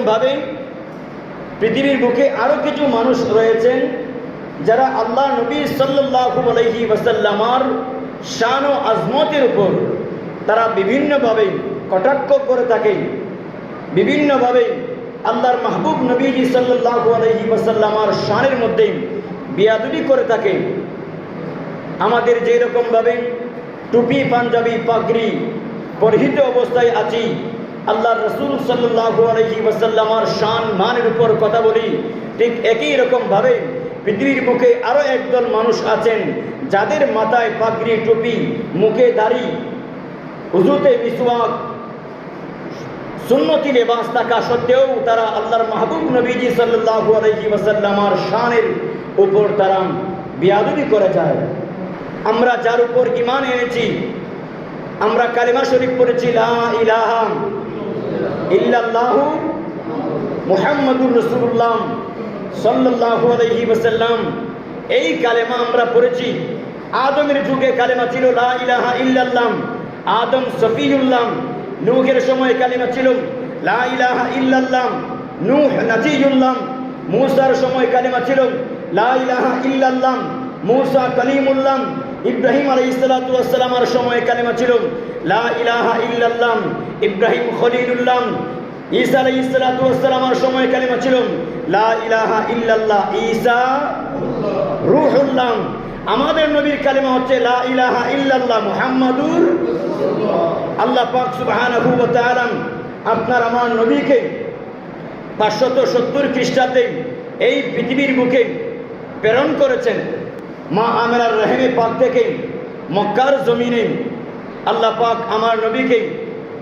রকমভাবে পৃথিবীর বুকে আরও কিছু মানুষ রয়েছেন যারা আল্লাহ নবী সাল্লাহু আলহি ওয়াসাল্লামার শান ও আজমতের উপর তারা বিভিন্নভাবে কটাক্ষ করে থাকে বিভিন্নভাবে আল্লাহর মাহবুব নবীজি সাল্লাহু আলহি ওয়াসাল্লামার শানের মধ্যে বিয়াদুবি করে থাকে। আমাদের যেই রকমভাবে টুপি, পাঞ্জাবি, পাগড়ি পরিহিত অবস্থায় আছি আল্লাহ রসুল সাল্লাহু আলহি শান মানের উপর কথা বলি। ঠিক একই রকমভাবে পৃথিবীর মুখে আরও একদল মানুষ আছেন, যাদের মাথায় পাগড়ি, টুপি, মুখে দাড়ি, হুজুতে মিসওয়াক, সুন্নতি লেবাস থাকা সত্ত্বেও তারা আল্লাহর মাহবুব নবীজি সাল্লাহু আলহি শানের উপর তারা বিয়াদুবি করে যায়। আমরা যার উপর ইমান এনেছি, আমরা কালিমা শরীফ পড়েছি, লা ইল্লাল্লাহু মুহাম্মাদুর রাসূলুল্লাহ সাল্লাল্লাহু আলাইহি ওয়াসাল্লাম। এই কালেমা আমরা পড়েছি। আদমের যুগে কালেমা ছিল লা ইলাহা ইল্লাল্লাহ। আদম সফিউল্লাহ। নূহের সময় কালেমা ছিল লা ইলাহা ইল্লাল্লাহ। নূহ নাজিউল্লাহ। মূসার সময় কালেমা ছিল লা ইলাহা ইল্লাল্লাহ। মূসা কালিমুল্লাহ। ইব্রাহিম আলাইহিসসালামের সময় কালেমা ছিল লা ইলাহা ইল্লাল্লাহ, ইব্রাহিম খলিলুল্লাহ, ঈসা আলাইহিসসালামের সময় কালেমা ছিল লা ইলাহা ইল্লাল্লাহ, ঈসা রূহুল্লাহ। আমাদের নবীর কালেমা হচ্ছে লা ইলাহা ইল্লাল্লাহ মুহাম্মাদুর আল্লাহ পাক সুবহানাহু ওয়া তাআলা আপনার আমার নবীকে পাঁচশত সত্তর খ্রিস্টাব্দে এই পৃথিবীর বুকে প্রেরণ করেছেন মা আমেরার রহেমে পাক থেকে মক্কার জমিনে আল্লাহ পাক আমার নবীকে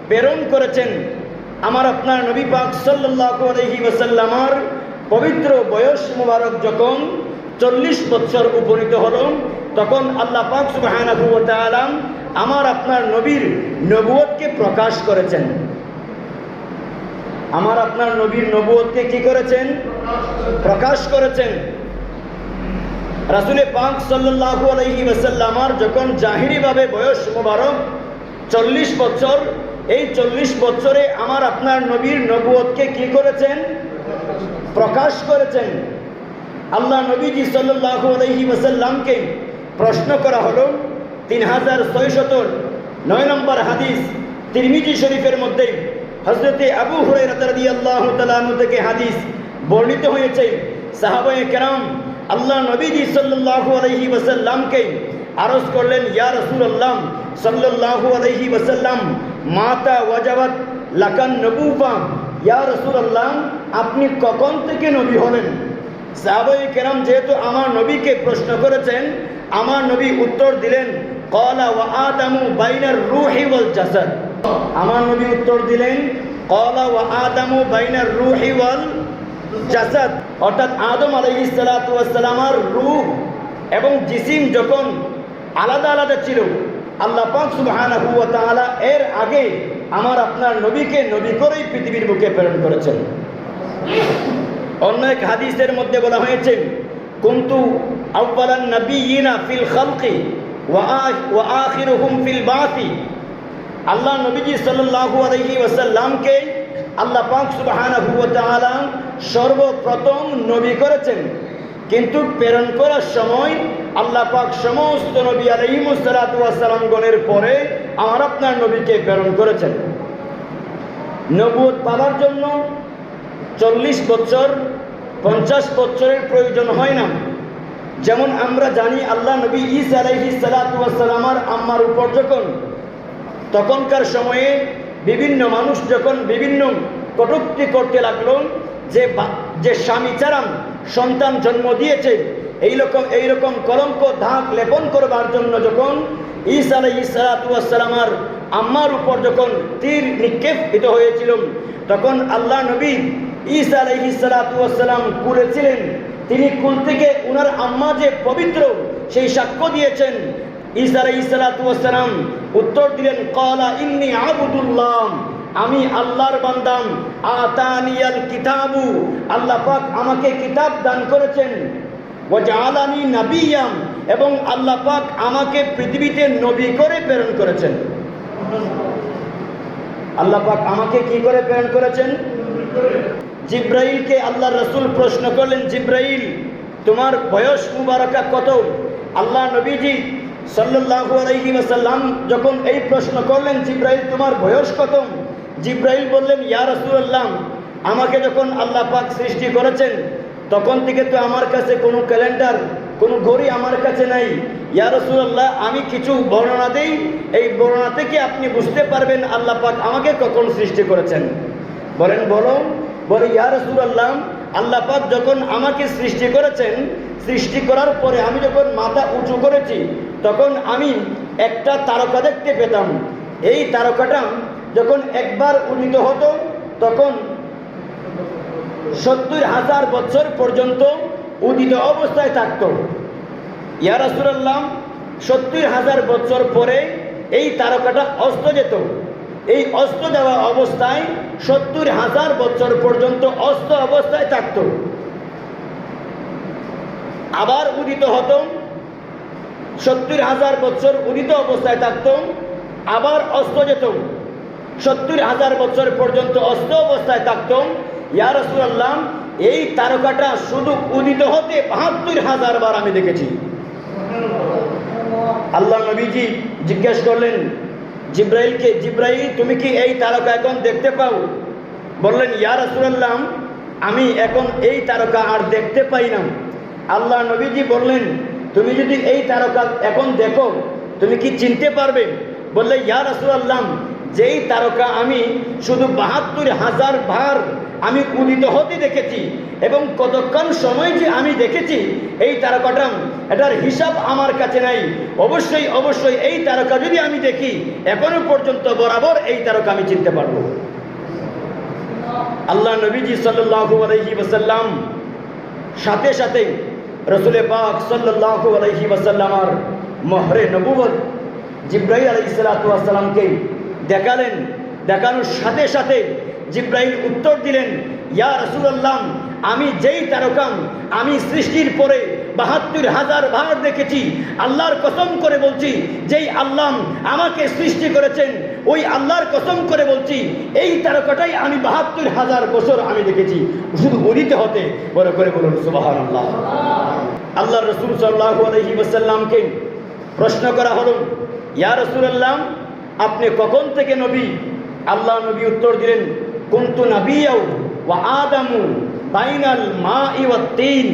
প্রেরণ করেছেন। আমার আপনার নবী পাক আলাইহি ওয়াসাল্লামার পবিত্র বয়স মুবারক যখন চল্লিশ বছর উপনীত হলো, তখন আল্লাহ পাক সুবহানাহু ওয়া তাআলা আমার আপনার নবীর নবুয়তকে প্রকাশ করেছেন। আমার আপনার নবীর নবুয়তকে কি করেছেন? প্রকাশ করেছেন। রাসুলে পাক সাল্লাল্লাহু আলাইহি ওয়াসাল্লামার যখন জাহিরিভাবে বয়স মোবারক চল্লিশ বছর, এই চল্লিশ বছরে আমার আপনার নবীর নবুয়তকে কি করেছেন? প্রকাশ করেছেন। আল্লাহ নবীজি সাল্লাল্লাহু আলাইহি ওয়াসাল্লামকে প্রশ্ন করা হলো তিন হাজার ছয়শত নয় নম্বর হাদিস তিরমিজি শরীফের মধ্যে হজরতে আবু হুরাইরা রাদিয়াল্লাহু তাআলা থেকে হাদিস বর্ণিত হয়েছে। সাহাবায়ে কেরাম আল্লাহ নবীজি সাল্লাল্লাহু আলাইহি ওয়াসাল্লামকে আরজ করলেন, ইয়া রাসূলুল্লাহ সাল্লাল্লাহু আলাইহি ওয়াসাল্লাম, মাতা ওয়াজাবাত লাকান নবুবা ইয়া রাসূলুল্লাহ, আপনি কখন থেকে নবী হলেন? সাহাবাই কেরাম যেহেতু আমার নবীকে প্রশ্ন করেছেন, আমার নবী উত্তর দিলেন, কলা ওয়া আদামু বাইনার রুহি ওয়াল জাসাদ। আমার নবী উত্তর দিলেন, কলা ওয়া আদামু বাইনার রুহি ওয়াল জাসাদ। অর্থাৎ আদম ওয়াস সালামার এবং জিসিম যখন আলাদা আলাদা ছিল। আল্লাহ তাআলা এর আগে আমার আপনার নবীকে নবী করেই পৃথিবীর বুকে প্রেরণ করেছেন। অন্য এক হাদিসের মধ্যে বলা হয়েছে, কুন্তু ফিল ওয়া ফিল আল্লাহ নবীজি সাল্লাল্লাহু ওয়াসাল্লামকে আল্লাহ পাক সুবহানাহু সর্বপ্রথম নবী করেছেন। কিন্তু প্রেরণ করার সময় আল্লাহ পাক সমস্ত নবী আলাইহিমুস সালাতু ওয়াস সালামগণের পরে আমার আপনার নবীকে প্রেরণ করেছেন। নবুয়ত পাওয়ার জন্য চল্লিশ বছর, পঞ্চাশ বছরের প্রয়োজন হয় না। যেমন আমরা জানি আল্লাহ নবী ইস আলাইহি সালাতামার আম্মার উপর যখন, তখনকার সময়ে বিভিন্ন মানুষ যখন বিভিন্ন কটুক্তি করতে লাগল, যে যে স্বামী চারাম সন্তান জন্ম দিয়েছে এইরকম এইরকম কলঙ্ক ধাক লেপন করবার জন্য যখন ইস আলাইহি সালাতামার আম্মার উপর যখন তীর নিক্ষেপিত হয়েছিল তখন আল্লাহ নবী ঈসা আলহি সালাতাম কুলে ছিলেন তিনি কুল থেকে উনার আম্মা যে পবিত্র, সেই সাক্ষ্য দিয়েছেন। ঈসা আলহি সালাতাম উত্তর দিলেন কলা ইন্নি আবুদুল্লাহ। আমি আল্লাহর বান্দাম আতানিয়াল কিতাবু। আল্লাহ পাক আমাকে কিতাব দান করেছেন। ওয়াজআলানি নাবিয়াম, এবং আল্লাহ পাক আমাকে পৃথিবীতে নবী করে প্রেরণ করেছেন। আল্লাহ পাক আমাকে কি করে প্রেরণ করেছেন? জিব্রাইলকে আল্লাহ রসুল প্রশ্ন করলেন, জিব্রাইল, তোমার বয়স মুবারকা কত? আল্লাহ নবীজি সাল্লাল্লাহু আলাইহি ওয়াসাল্লাম যখন এই প্রশ্ন করলেন, জিব্রাইল, তোমার বয়স কত? জিব্রাইল বললেন, ইয়া রাসূলুল্লাহ, আমাকে যখন আল্লাহ পাক সৃষ্টি করেছেন, তখন থেকে তো আমার কাছে কোনো ক্যালেন্ডার, কোনো ঘড়ি আমার কাছে নাই। ইয়া রাসূলুল্লাহ, আমি কিছু বর্ণনা দেই। এই বর্ণনা থেকে আপনি বুঝতে পারবেন আল্লাহ পাক আমাকে কখন সৃষ্টি করেছেন। বলেন, বলো। বলে, ইয়া রাসূলুল্লাহ, আল্লাহ পাক যখন আমাকে সৃষ্টি করেছেন, সৃষ্টি করার পরে আমি যখন মাথা উঁচু করেছি, তখন আমি একটা তারকা দেখতে পেতাম। এই তারকাটা যখন একবার উদিত হতো, তখন সত্তর হাজার বছর পর্যন্ত উদিত অবস্থায় থাকত। ইয়া রাসূলুল্লাহ, সত্তর হাজার বছর পরে এই তারকাটা অস্ত যেত। এই অস্ত যাওয়া অবস্থায় সত্তর হাজার বছর পর্যন্ত অস্ত অবস্থায় থাকত। আবার উদিত হতো, সত্তর হাজার বছর উদিত অবস্থায় থাকত, আবার অস্ত যেত। সত্তর হাজার বছর পর্যন্ত অস্ত অবস্থায় থাকত ইয়া রাসূলুল্লাহ, এই তারকাটা শুধু উদিত হতে বাহাত্তর হাজার বার আমি দেখেছি। আল্লাহ নবীজি জিজ্ঞেস করলেন, জিব্রাইলকে, জিব্রাইল, তুমি কি এই তারকা এখন দেখতে পাও? বললেন, ইয়া রাসূলুল্লাহ, আমি এখন এই তারকা আর দেখতে পাই না। আল্লাহ নবীজি বললেন, তুমি যদি এই তারকা এখন দেখো, তুমি কি চিনতে পারবে? বললে ইয়া রাসূলুল্লাহ যেই তারকা আমি শুধু বাহাত্তর হাজার বার আমি উদিত হতে দেখেছি এবং কতক্ষণ সময় যে আমি দেখেছি, এই তারকাটা এটার হিসাব আমার কাছে নাই। অবশ্যই অবশ্যই এই তারকা যদি আমি দেখি, এখনও পর্যন্ত বরাবর এই তারকা আমি চিনতে পারব। আল্লাহ নবীজি আলাইহি ওয়াসাল্লাম সাথে সাথে রসুলে পাক আলাইহি ওয়াসাল্লামার মহরে নবুবত সালাতু ওয়াসসালামকে দেখালেন, দেখানোর সাথে সাথে জিব্রাইল উত্তর দিলেন, ইয়া রাসূলুল্লাহ, আমি যেই তারকাম, আমি সৃষ্টির পরে বাহাত্তর হাজার ভার দেখেছি, আল্লাহর কসম করে বলছি, যেই আল্লাহ আমাকে সৃষ্টি করেছেন, ওই আল্লাহর কসম করে বলছি, এই তারকাটাই আমি বাহাত্তর হাজার বছর আমি দেখেছি। শুধু উদিতে হতে, বড় করে বলুন সুবাহান আল্লাহ আল্লাহ রসুল সাল্লাহ আলহি ওসাল্লামকে প্রশ্ন করা হল, ইয়া রসুলাল্লাহ আপনি কখন থেকে নবী? আল্লাহ নবী উত্তর দিলেন, কুন্তু নাবিয়াও ওয়া আদামু বাইনাল মা ইওয়া তিন।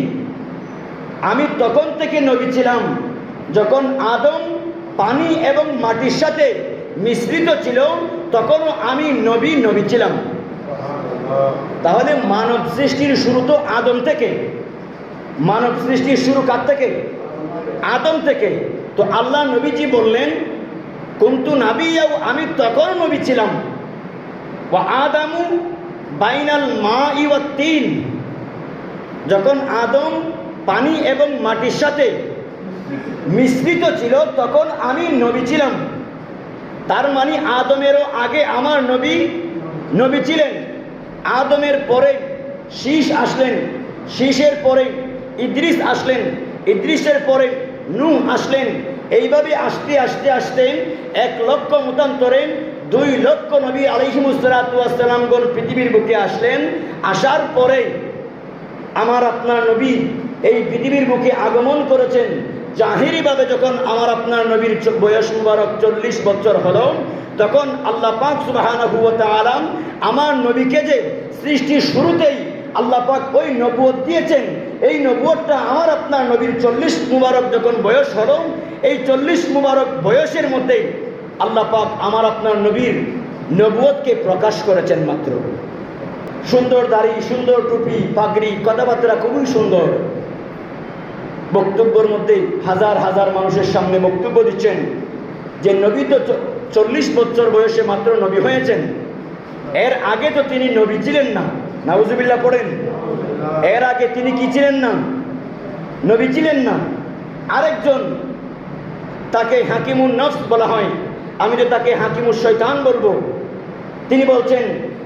আমি তখন থেকে নবী ছিলাম, যখন আদম পানি এবং মাটির সাথে মিশ্রিত ছিল, তখনও আমি নবী নবী ছিলাম। তাহলে মানব সৃষ্টির শুরু তো আদম থেকে। মানব সৃষ্টির শুরু কার থেকে? আদম থেকে। তো আল্লাহ নবীজি বললেন কুন্তু নাবিয়াও, আমি তখন নবী ছিলাম। ও আদামু বাইনাল মা ইওয়া তিন। যখন আদম পানি এবং মাটির সাথে মিশ্রিত ছিল, তখন আমি নবী ছিলাম। তার মানে আদমেরও আগে আমার নবী নবী ছিলেন। আদমের পরে শীষ আসলেন, শীষের পরে ইদ্রিস আসলেন, ইদ্রিসের পরে নূহ আসলেন। এইভাবে আসতে আসতে আসতে এক লক্ষ মতান্তরে দুই লক্ষ নবী আলহিমুসালাতামগণ পৃথিবীর বুকে আসলেন। আসার পরে আমার আপনার নবী এই পৃথিবীর বুকে আগমন করেছেন। জাহিরিভাবে যখন আমার আপনার নবীর বয়স মুবারক চল্লিশ বছর হল, তখন আল্লাহ পাক সুবাহানাহু ওয়া তাআলা আমার নবীকে যে সৃষ্টির শুরুতেই আল্লাহ পাক ওই নবুয়ত দিয়েছেন, এই নবুয়তটা আমার আপনার নবীর চল্লিশ মুবারক যখন বয়স হলো এই চল্লিশ মুবারক বয়সের মধ্যে আল্লাহ পাক আমার আপনার নবীর নবুয়তকে প্রকাশ করেছেন মাত্র। সুন্দর দাড়ি, সুন্দর টুপি, পাগড়ি, কথাবার্তা খুবই সুন্দর। বক্তব্যের মধ্যে হাজার হাজার মানুষের সামনে বক্তব্য দিচ্ছেন যে নবী তো চল্লিশ বছর বয়সে মাত্র নবী হয়েছেন। এর আগে তো তিনি নবী ছিলেন না। নাউজুবিল্লাহ পড়েন। এর আগে তিনি কি ছিলেন না? নবী ছিলেন না। আরেকজন তাকে হাকিমুন নফস বলা হয়। আমি তো তাকে হাকিমুর শৈতান বলব। তিনি বলছেন,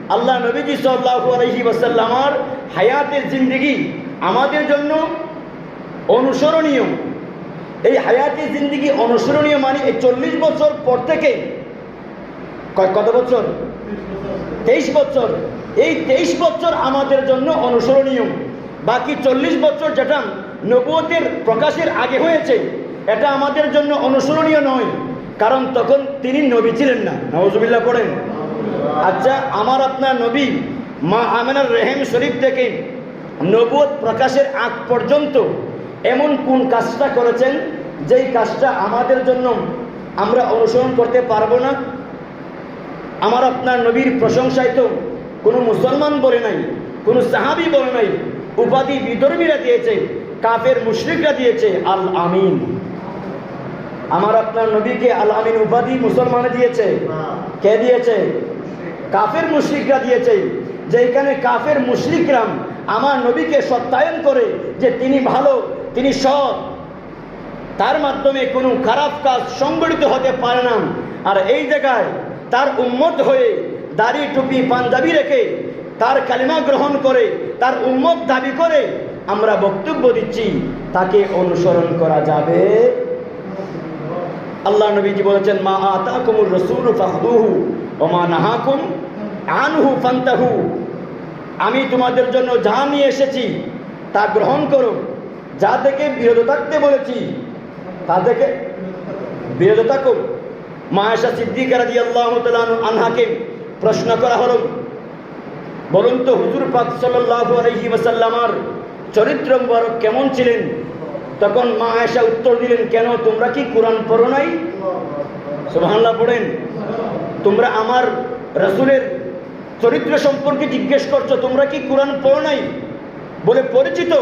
আল্লাহ নবীজি সাল্লাহু আলহি ওয়াসাল্লামার হায়াতের জিন্দিগি আমাদের জন্য অনুসরণীয়। এই হায়াতের জিন্দিগি অনুসরণীয় মানে এই চল্লিশ বছর পর থেকে কত বছর? তেইশ বছর। এই তেইশ বছর আমাদের জন্য অনুসরণীয়। বাকি চল্লিশ বছর যেটা নবুয়তের প্রকাশের আগে হয়েছে এটা আমাদের জন্য অনুসরণীয় নয়। কারণ তখন তিনি নবী ছিলেন না। নওয়াজুবিল্লাহ পড়েন। আচ্ছা আমার আপনার নবী মা আমেনার রেহেম শরীফ থেকে নবুয়ত প্রকাশের আগ পর্যন্ত এমন কোন কাজটা করেছেন যেই কাজটা আমাদের জন্য আমরা অনুসরণ করতে পারব না? আমার আপনার নবীর প্রশংসায় তো কোনো মুসলমান বলে নাই, কোনো সাহাবি বলে নাই, উপাধি বিধর্মীরা দিয়েছে, কাফের মুশরিকরা দিয়েছে, আল আমিন। আমার আপনার নবীকে আল আমিন উপাধি মুসলমানে দিয়েছে। কে দিয়েছে? কাফের মুশরিকরা দিয়েছে। যে এখানে কাফের মুশরিকরাম আমার নবীকে সত্যায়ন করে যে তিনি ভালো তিনি সৎ তার মাধ্যমে কোনো খারাপ কাজ সংগঠিত হতে পারে না। আর এই জায়গায় তার উম্মত হয়ে দাড়ি টুপি পাঞ্জাবি রেখে তার কালিমা গ্রহণ করে তার উম্মত দাবি করে আমরা বক্তব্য দিচ্ছি তাকে অনুসরণ করা যাবে। আল্লাহ নবীজি বলেছেন, মা আতাকুমুর রসুল ফাহদুহু ও মা নাহাকুম আনহু ফান্তাহু। আমি তোমাদের জন্য যা নিয়ে এসেছি, তা গ্রহণ করো। যা থেকে বিরত থাকতে বলেছি, তা থেকে বিরত থাকো। মায়াশা সিদ্দিকার দিয়ে আল্লাহ আনহাকে প্রশ্ন করা হলো, বলুন তো, হুজুর পাক সাল্লাল্লাহু আলাইহি ওয়াসাল্লামার চরিত্র কেমন ছিলেন? তখন মা আয়েশা উত্তর দিলেন, কেন তোমরা কি কোরআন পড়ো নাই? সুবহানাল্লাহ পড়েন। তোমরা আমার রাসূলের চরিত্র সম্পর্কে জিজ্ঞেস করছ, তোমরা কি কোরআন পড়ো নাই? বলে, পরিচিত।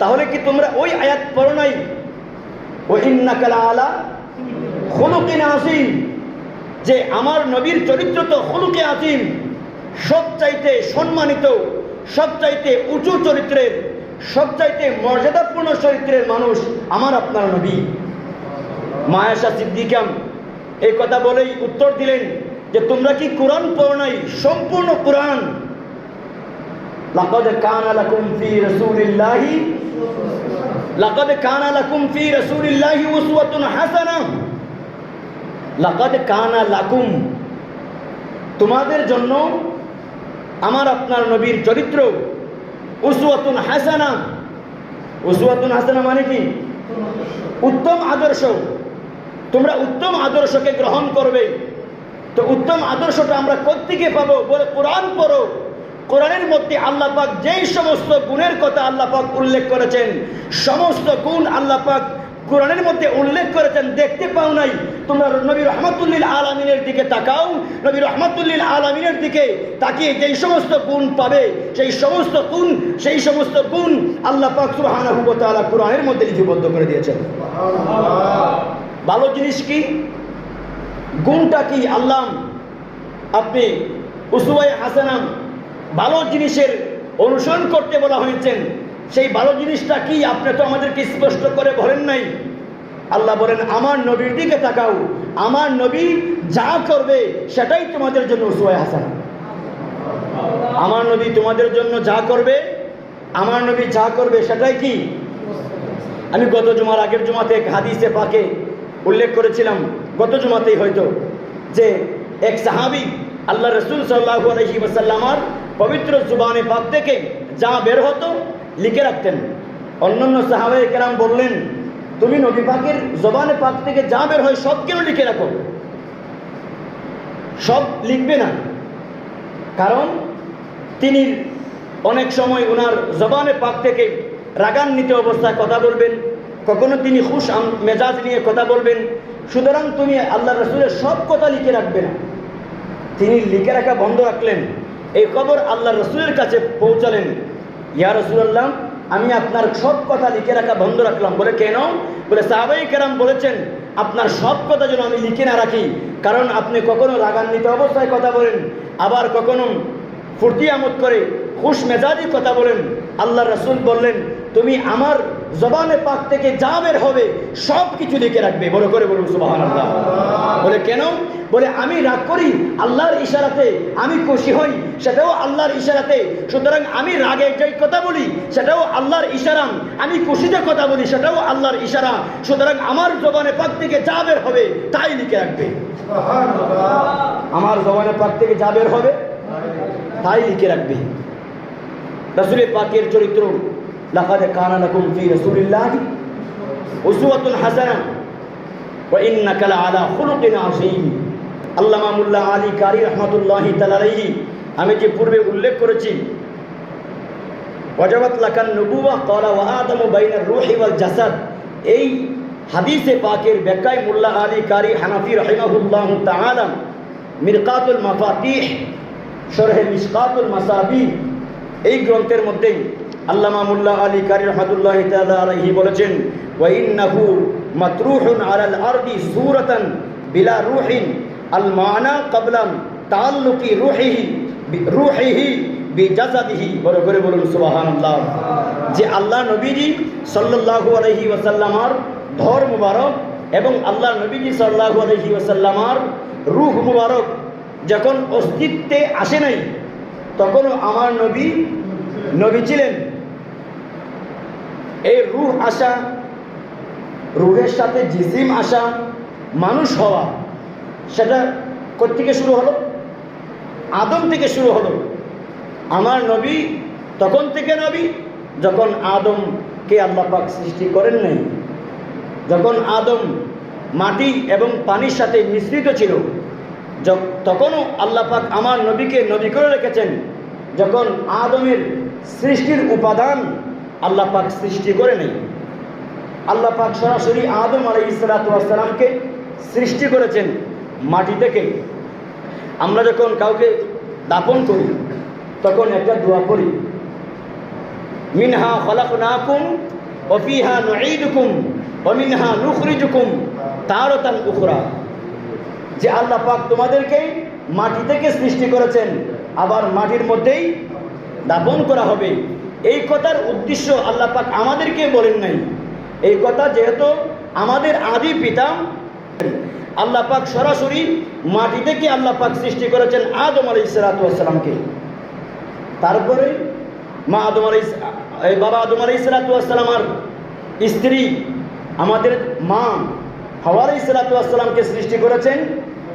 তাহলে কি তোমরা ওই আয়াত পড়ো নাই? ও ইন্নাকা আলা খুলুকিন আসিম যে আমার নবীর চরিত্র তো হলুকে আজিম সবচাইতে সম্মানিত, সবচাইতে উঁচু চরিত্রের সবচাইতে মর্যাদাপূর্ণ চরিত্রের মানুষ আমার আপনার নবী। মায়াশা সিদ্দিকাম এই কথা বলেই উত্তর দিলেন যে তোমরা কি কোরআন পড়ো নাই? সম্পূর্ণ কোরআন। লাকাদ কানা লাকুম ফি রাসূলিল্লাহি লাকাদ কানা লাকুম ফি রাসূলিল্লাহি উসওয়াতুন হাসানাহ লাকাদ কানা লাকুম। তোমাদের জন্য আমার আপনার নবীর চরিত্র উসওয়াতুন হাসানা। উসওয়াতুন হাসানা মানে কি? উত্তম আদর্শ। তোমরা উত্তম আদর্শকে গ্রহণ করবে। তো উত্তম আদর্শটা আমরা কোত্থেকে পাবো? বলে কোরআন পড়ো। কোরআনের মধ্যে আল্লাহ পাক যেই সমস্ত গুণের কথা আল্লাহ পাক উল্লেখ করেছেন, সমস্ত গুণ আল্লাহ পাক কোরআনের মধ্যে উল্লেখ করেছেন, দেখতে পাও নাই, তোমরা নবী রহমতুল্লিল আলমিনের দিকে তাকাও। নবী রহমতুল্লিল আলমিনের দিকে তাকিয়ে যেই সমস্ত গুণ পাবে, সেই সমস্ত গুণ, সেই সমস্ত গুণ আল্লাহ পাক সুবহানাহু ওয়া কোরআনের মধ্যে লিপিবদ্ধ করে দিয়েছেন। ভালো জিনিস কি? গুণটা কি? আল্লাহ, আপনি উসুয়াই হাসানাম ভালো জিনিসের অনুসরণ করতে বলা হয়েছেন। সেই ভালো জিনিসটা কি? আপনি তো আমাদেরকে স্পষ্ট করে বলেন নাই। আল্লাহ বলেন, আমার নবীর দিকে তাকাও। আমার নবী যা করবে, সেটাই তোমাদের জন্য উসুয়াই হাসান। আমার নবী তোমাদের জন্য যা করবে, আমার নবী যা করবে, সেটাই কি? আমি গত জুমার আগের জুমাতে এক হাদিসে পাকে উল্লেখ করেছিলাম, গত জুমাতেই হয়তো, যে এক সাহাবি আল্লাহ রসুল সাল্লাহ আলহি ওসাল্লামার পবিত্র জুবানে পাক থেকে যা বের হতো লিখে রাখতেন। অন্যান্য সাহাবে কেরাম বললেন, তুমি নবী পাকের জবানে পাক থেকে যা বের হয় সব কেন লিখে রাখো। সব লিখবে না। কারণ তিনি অনেক সময় ওনার জবানে পাক থেকে রাগান্বিত অবস্থায় কথা বলবেন, কখনো তিনি খুশ মেজাজ নিয়ে কথা বলবেন। সুতরাং তুমি আল্লাহ রসুলের সব কথা লিখে রাখবে না। তিনি লিখে রাখা বন্ধ রাখলেন। এই খবর আল্লাহ রসুলের কাছে পৌঁছালেন। ইয়া রসুল্লাহ আমি আপনার সব কথা লিখে রাখা বন্ধ রাখলাম। বলে কেন? বলে সাহাবাই কেরাম বলেছেন, আপনার সব কথা যেন আমি লিখে না রাখি। কারণ আপনি কখনো রাগান্বিত অবস্থায় কথা বলেন, আবার কখনো ফুর্তি আমোদ করে, খুশ মেজাজি কথা বলেন। আল্লাহ রসুল বললেন, তুমি আমার জবানে পাক থেকে যা বের হবে সব কিছু লিখে রাখবে। বড় করে বলুন সুবাহ বলে কেন? বলে, আমি রাগ করি আল্লাহর ইশারাতে, আমি খুশি হই, সেটাও আল্লাহর ইশারাতে। সুতরাং আমি রাগে যেই কথা বলি, সেটাও আল্লাহর ইশারা। আমি খুশিতে কথা বলি, সেটাও আল্লাহর ইশারা। সুতরাং আমার জবানে পাক থেকে যা বের হবে, তাই লিখে রাখবে। আমার জবানে পাক থেকে যা বের হবে, তাই লিখে রাখবে। রসুলের পাকের চরিত্র লাফাদে কানা লাকুম ফি রাসূলিল্লাহি উসওয়াতুন হাসানা, ওয়া ইন্নাকা লাআলা খুলুকিন আযীম। আল্লামা মুল্লা আলী কারি রহমাতুল্লাহি আলাইহি, আমি যে পূর্বে উল্লেখ করেছি, ওয়াজাবাত লাকান নবুওয়া ক্বালা, ওয়া আদামু এই হাদিসে পাকের ব্যাখ্যায় মুল্লা আলী কারি হানাফি রহিমাহুল্লাহ তাআলা, মিরকাতুল মাফাতিহ, শরহে মাসাবি এই গ্রন্থের মধ্যেই আল্লামা মুল্লা আলী কারি রহমাতুল্লাহ আলাইহি বলেছেন, ওয়া ইন্নাহু মাতরুহুন আলাল আরদি সূরাতান বিলা রূহিন আল মানা ক্বাবলা তাআল্লুকি রূহিহি রূহিহি বিজাসাদিহি বড় করে বলুন, সুবহানাল্লাহ। যে আল্লাহ নবীজি সাল্লাল্লাহু আলাইহি ওয়াসাল্লামার ধর মুবারক এবং আল্লাহ নবীজি সাল্লাল্লাহু আলাইহি ওয়াসাল্লামার রূহ মুবারক যখন অস্তিত্বে আসে নাই তখন আমার নবী নবী ছিলেন। এই রুহ আসা, রুহের সাথে জিসিম আসা, মানুষ হওয়া সেটা কোথেকে শুরু হলো? আদম থেকে শুরু হলো। আমার নবী তখন থেকে নবী, যখন আদমকে আল্লাহ পাক সৃষ্টি করেন নাই, যখন আদম মাটি এবং পানির সাথে মিশ্রিত ছিল তখনও আল্লাহ পাক আমার নবীকে নবী করে রেখেছেন। যখন আদমের সৃষ্টির উপাদান আল্লাহ পাক সৃষ্টি করে নেই, আল্লাহ পাক সরাসরি আদম আলাই ইসলাতামকে সৃষ্টি করেছেন। মাটি থেকে আমরা যখন কাউকে দাপন করি, তখন একটা দোয়া পড়ি। মিনহা ফলাক খলাকনাকুম ওফিহা নুঈদুকুম ওমিনহা নুখরিজুকুম তারতান উখরা। যে আল্লাহ পাক তোমাদেরকে মাটি থেকে সৃষ্টি করেছেন, আবার মাটির মধ্যেই দাপন করা হবে। এই কথার উদ্দেশ্য আল্লাহ পাক আমাদেরকে বলেন নাই। এই কথা যেহেতু আমাদের আদি পিতা আল্লাহ পাক সরাসরি মাটি থেকে আল্লাহ পাক সৃষ্টি করেছেন আদম আলাই সালাতামকে তারপরে মা আদম এই বাবা আদম আলাই সালাতামার স্ত্রী আমাদের মা হাওয়া আলাই সালাতামকে সৃষ্টি করেছেন।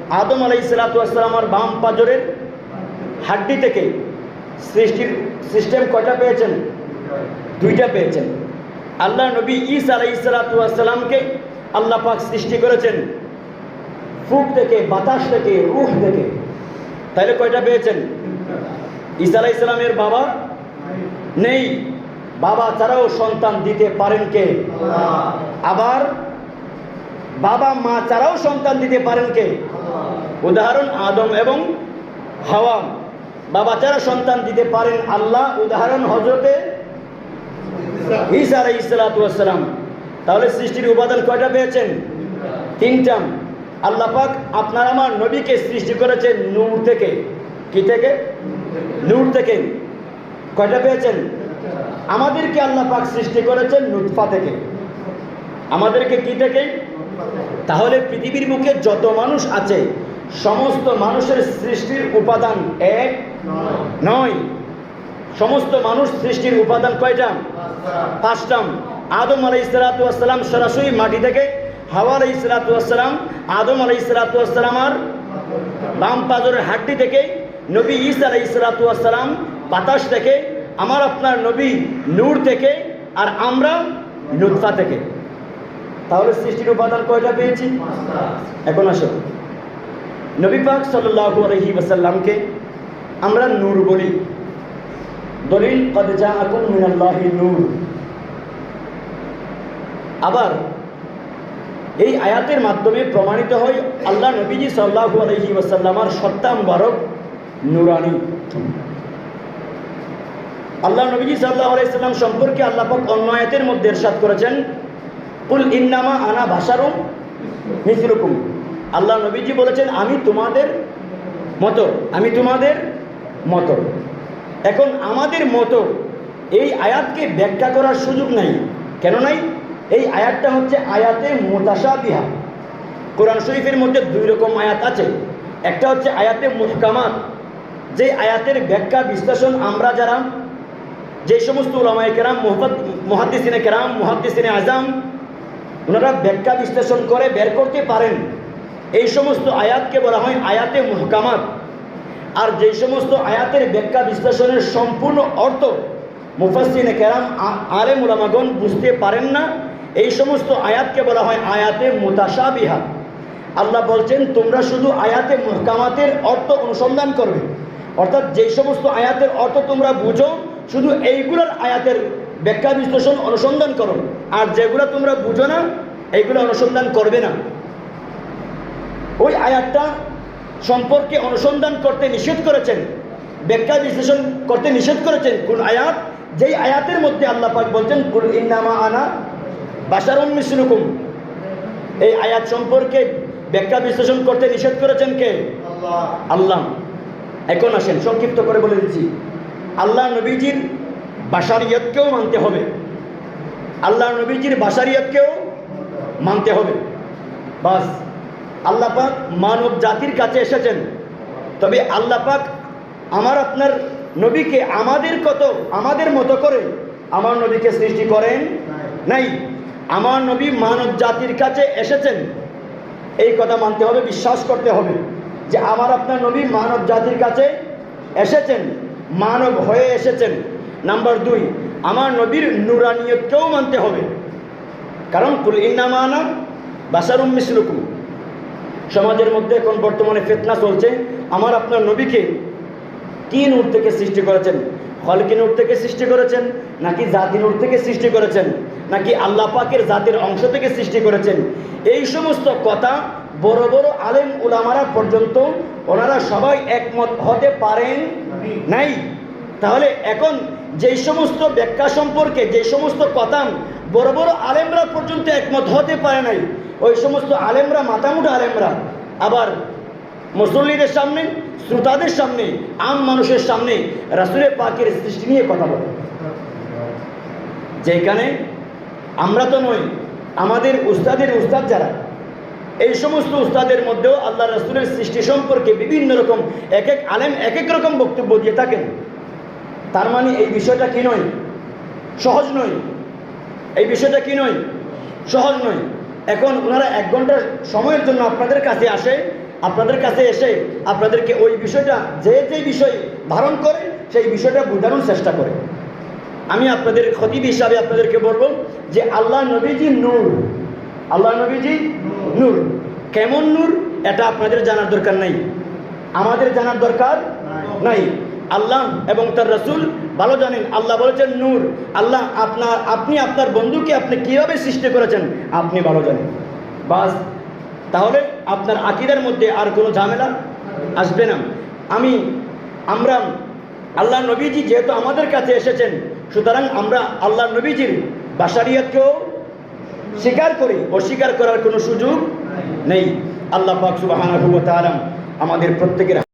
আদম আলী আলাই সালাতামার বাম পাজরের হাড্ডি থেকে সৃষ্টির সিস্টেম কয়টা পেয়েছেন? দুইটা পেয়েছেন। আল্লাহ নবী ঈসা আলাই সালাতামকে আল্লাহ পাক সৃষ্টি করেছেন। ফুক থেকে বাতাস থেকে রুহ থেকে তাহলে কয়টা পেয়েছেন? ঈসা আলাহ ইসলামের বাবা নেই। বাবা ছাড়াও সন্তান দিতে পারেন কে? আবার বাবা মা ছাড়াও সন্তান দিতে পারেন কে? উদাহরণ আদম এবং হাওয়া। বাবা ছাড়া সন্তান দিতে পারেন আল্লাহ। উদাহরণ হজরতে ঈসা আলাই ইসলাতাম তাহলে সৃষ্টির উপাদান কয়টা পেয়েছেন? তিনটা। আল্লাহ পাক আপনার আমার নবীকে সৃষ্টি করেছেন নূর থেকে। কি থেকে? নূর থেকে। কয়টা পেয়েছেন? আমাদেরকে আল্লাহ পাক সৃষ্টি করেছেন নুৎফা থেকে। আমাদেরকে কি থেকে? তাহলে পৃথিবীর বুকে যত মানুষ আছে, সমস্ত মানুষের সৃষ্টির উপাদান এক? নয়। সমস্ত মানুষ সৃষ্টির উপাদান কয়টা? পাঁচটাম আদম আলাই সরাসরি মাটি থেকে হাওয়া আলাই ইসলাতাম আদম আলাই আর বাম পাজরের হাড্ডি থেকে, নবী ঈসা আলাই ইসলাতাম বাতাস থেকে, আমার আপনার নবী নূর থেকে, আর আমরা নুৎফা থেকে। তাহলে সৃষ্টির উপাদান কয়টা পেয়েছি? এখন আসো। নবী পাক সাল্লাল্লাহু আলাইহি ওয়াসাল্লামকে আমরা নূর বলি। দলিল, কদ জাআকুম মিনাল্লাহি নূর। আবার এই আয়াতের মাধ্যমে প্রমাণিত হয় আল্লাহ নবীজি সাল্লাহু আলহি ওয়াসাল্লামার সত্তা নুরানি। আল্লাহ নবীজি সাল্লাহ আলাইসাল্লাম সম্পর্কে আল্লাহ অন্য আয়াতের মধ্যে এরশাদ করেছেন, কুল ইন্নামা আনা ভাষারুম মিসরুকুম আল্লাহ নবীজি বলেছেন, আমি তোমাদের মতো, আমি তোমাদের মতো। এখন আমাদের মতো এই আয়াতকে ব্যাখ্যা করার সুযোগ নাই। কেন নাই? এই আয়াতটা হচ্ছে আয়াতে মোতাসা বিহা কোরআন শরীফের মধ্যে দুই রকম আয়াত আছে। একটা হচ্ছে আয়াতে মুহকামাত, যে আয়াতের ব্যাখ্যা, বিশ্লেষণ আমরা যারা, যে সমস্ত ওলামায় কেরাম মোহাম্মদ মহাদ্দিসিনে কেরাম, মহাদ্দিসিনে আজাম ওনারা ব্যাখ্যা, বিশ্লেষণ করে বের করতে পারেন। এই সমস্ত আয়াতকে বলা হয় আয়াতে মুহকামাত। আর যে সমস্ত আয়াতের ব্যাখ্যা, বিশ্লেষণের সম্পূর্ণ অর্থ মুফাসিনে কেরাম, আ- আলেম উলামাগণ বুঝতে পারেন না এই সমস্ত আয়াতকে বলা হয় আয়াতে মুতাশাবিহা। আল্লাহ বলছেন, তোমরা শুধু আয়াতে মুহকামাতের অর্থ অনুসন্ধান করবে। অর্থাৎ যেই সমস্ত আয়াতের অর্থ তোমরা বুঝো, শুধু এইগুলোর আয়াতের ব্যাখ্যা বিশ্লেষণ অনুসন্ধান করো। আর যেগুলো তোমরা বুঝো না, এইগুলো অনুসন্ধান করবে না। ওই আয়াতটা সম্পর্কে অনুসন্ধান করতে নিষেধ করেছেন, ব্যাখ্যা বিশ্লেষণ করতে নিষেধ করেছেন কোন আয়াত। যেই আয়াতের মধ্যে আল্লাহ পাক বলছেন, কুল ইন্নামা আনা বাসারুম মিসলুকুম এই আয়াত সম্পর্কে ব্যাখ্যা বিশ্লেষণ করতে নিষেধ করেছেন কে? আল্লাহ। এখন আসেন সংক্ষিপ্ত করে বলে দিচ্ছি। আল্লাহ নবীজির বাসারিয়তকেও মানতে হবে। আল্লাহ নবীজির বাসারিয়তকেও মানতে হবে। বাস আল্লাহ পাক মানব জাতির কাছে এসেছেন। তবে আল্লাহ পাক আমার আপনার নবীকে আমাদের কত আমাদের মতো করে আমার নবীকে সৃষ্টি করেন নাই। আমার নবী মানব জাতির কাছে এসেছেন। এই কথা মানতে হবে, বিশ্বাস করতে হবে যে আমার আপনার নবী মানব জাতির কাছে এসেছেন, মানব হয়ে এসেছেন। নাম্বার দুই, আমার নবীর নুরানিয়তকেও মানতে হবে। কারণ, কুল ইন্নামানা বাসারুম মিসলুকুম। সমাজের মধ্যে এখন বর্তমানে ফেতনা চলছে। আমার আপনার নবীকে কি নূর থেকে সৃষ্টি করেছেন? হলকি নূর থেকে সৃষ্টি করেছেন নাকি জাতি নূর থেকে সৃষ্টি করেছেন? নাকি আল্লাহ পাকের জাতির অংশ থেকে সৃষ্টি করেছেন? এই সমস্ত কথা বড় বড় আলেম উলামারা পর্যন্ত ওনারা সবাই একমত হতে পারেন নাই। তাহলে এখন যেই সমস্ত ব্যাখ্যা সম্পর্কে যে সমস্ত কথা বড় বড় আলেমরা পর্যন্ত একমত হতে পারে নাই, ওই সমস্ত আলেমরা মাথামুটা আলেমরা, আবার মুসল্লিদের সামনে, শ্রোতাদের সামনে, আম মানুষের সামনে রাসুলের পাকের সৃষ্টি নিয়ে কথা বলে। যেখানে আমরা তো নই, আমাদের উস্তাদের উস্তাদ যারা, এই সমস্ত উস্তাদের মধ্যেও আল্লাহ রাসুলের সৃষ্টি সম্পর্কে বিভিন্ন রকম এক এক আলেম এক এক রকম বক্তব্য দিয়ে থাকেন। তার মানে এই বিষয়টা কি নয়? সহজ নয়। এই বিষয়টা কি নয়? সহজ নয়। এখন ওনারা এক ঘণ্টা সময়ের জন্য আপনাদের কাছে আসে, আপনাদের কাছে এসে আপনাদেরকে ওই বিষয়টা যে যে বিষয় ধারণ করে, সেই বিষয়টা বোঝানোর চেষ্টা করে। আমি আপনাদের খতিব হিসাবে আপনাদেরকে বলব যে আল্লাহ নবীজি নূর। আল্লাহ নবীজি নূর। কেমন নূর? এটা আপনাদের জানার দরকার নাই। আমাদের জানার দরকার নাই। আল্লাহ এবং তার রসুল ভালো জানেন। আল্লাহ বলেছেন নূর। আল্লাহ আপনার, আপনি আপনার বন্ধুকে আপনি কীভাবে সৃষ্টি করেছেন? আপনি ভালো জানেন। বাস, তাহলে আপনার আকিদের মধ্যে আর কোনো ঝামেলা আসবে না। আমি, আমরা, আল্লাহ নবীজি যেহেতু আমাদের কাছে এসেছেন সুতরাং আমরা আল্লাহ নবীজির বাসারিয়াতকেও স্বীকার করি, অস্বীকার করার কোনো সুযোগ নেই। আল্লাহ পাক সুবাহ আমাদের প্রত্যেকের